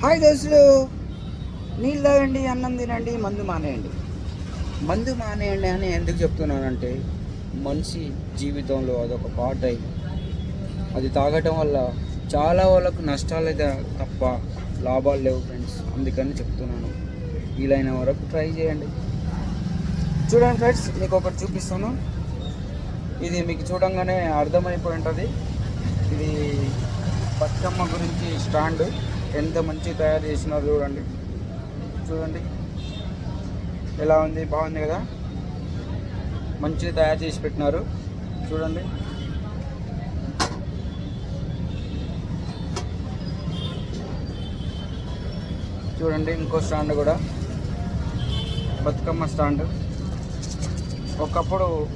Hi దోస్తులు. నీళ్ళు తాగండి అన్నం తినండి మందు మానేయండి. మందు మానేయండి అని ఎందుకు చెప్తున్నానంటే మనిషి జీవితంలో అదొక పార్ట్ అయి అది తాగటం వల్ల చాలా వాళ్ళకు నష్టాలు అయితే తప్ప లాభాలు లేవు ఫ్రెండ్స్ అందుకని చెప్తున్నాను. వీలైన వరకు ట్రై చేయండి. చూడండి ఫ్రెండ్స్ మీకు ఒకటి చూపిస్తాను. ఇది మీకు చూడంగానే అర్థమైపోయి ఉంటుంది. ఇది బతుకమ్మ గురించి స్టాండ్. ఎంత మంచి తయారు చేసినారు చూడండి. చూడండి. ఎలా ఉంది? బాగుంది కదా? మంచిగా తయారు చేసి పెట్టినారు. చూడండి. చూడండి ఇంకో స్టాండ్ కూడా. బతుకమ్మ స్టాండ్. ఒకప్పుడు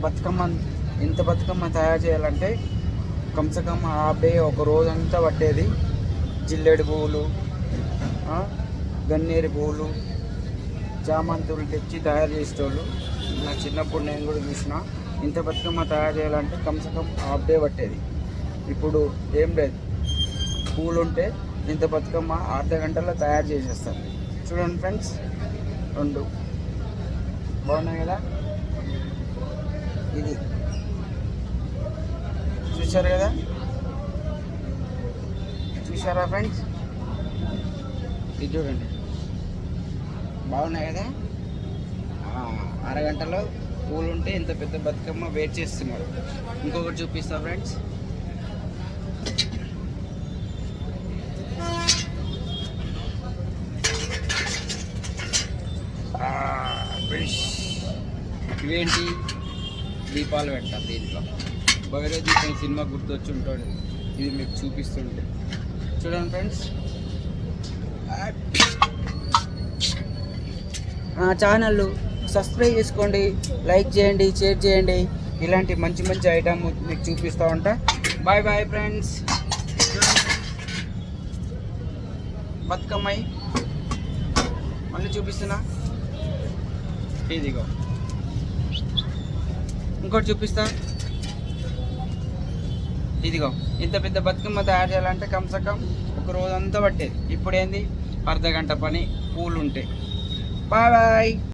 బతుకమ్మ ఇంత బతుకమ్మ తయారు చేయాలంటే కమ్సే కమ్ హాఫ్ డే ఒక రోజంతా పట్టేది. జిల్లేడు పువ్వులు గన్నేరు పువ్వులు చామంతులు తెచ్చి తయారు చేసేటోళ్ళు. నా చిన్నప్పుడు నేను కూడా చూసిన. ఇంత బతుకమ్మ తయారు చేయాలంటే కమ్సే కమ్ హాఫ్ డే పట్టేది. ఇప్పుడు ఏం లేదు. పూలు ఉంటే ఇంత బతుకమ్మ అర్ధ గంటలో తయారు చేసేస్తారు. చూడండి ఫ్రెండ్స్ రెండు. బాగున్నాయి కదా? ఇది. చూశారు కదా? చూశారా ఫ్రెండ్స్ ఇది చూడండి. బాగున్నాయి కదా? అరగంటలో పూలు ఉంటే ఇంత పెద్ద బతుకమ్మ వెయిట్ చేస్తున్నారు. ఇంకొకటి చూపిస్తా ఫ్రెండ్స్. ఇవేంటి? దీపాలు పెట్టాలి దీంట్లో. భైరవ సినిమా గుర్తొచ్చి ఉంటాడు. ఇది మీకు చూపిస్తుంటే. చూడండి ఫ్రెండ్స్. ఛానల్ సబ్స్క్రైబ్ చేసుకోండి లైక్ చేయండి షేర్ చేయండి. ఇలాంటి మంచి మంచి ఐటమ్ మీకు చూపిస్తూ ఉంటా. Bye bye friends. బతుకమ్మాయి మళ్ళీ చూపిస్తున్నా. ఇదిగో. ఇంకోటి చూపిస్తా. ఇదిగో ఇంత పెద్ద బతుకమ్మ తయారు చేయాలంటే కమ్సకం ఒక రోజంతా పట్టేది. ఇప్పుడు ఏంది అర్ధ గంట పని పూలు ఉంటాయి బాయ్.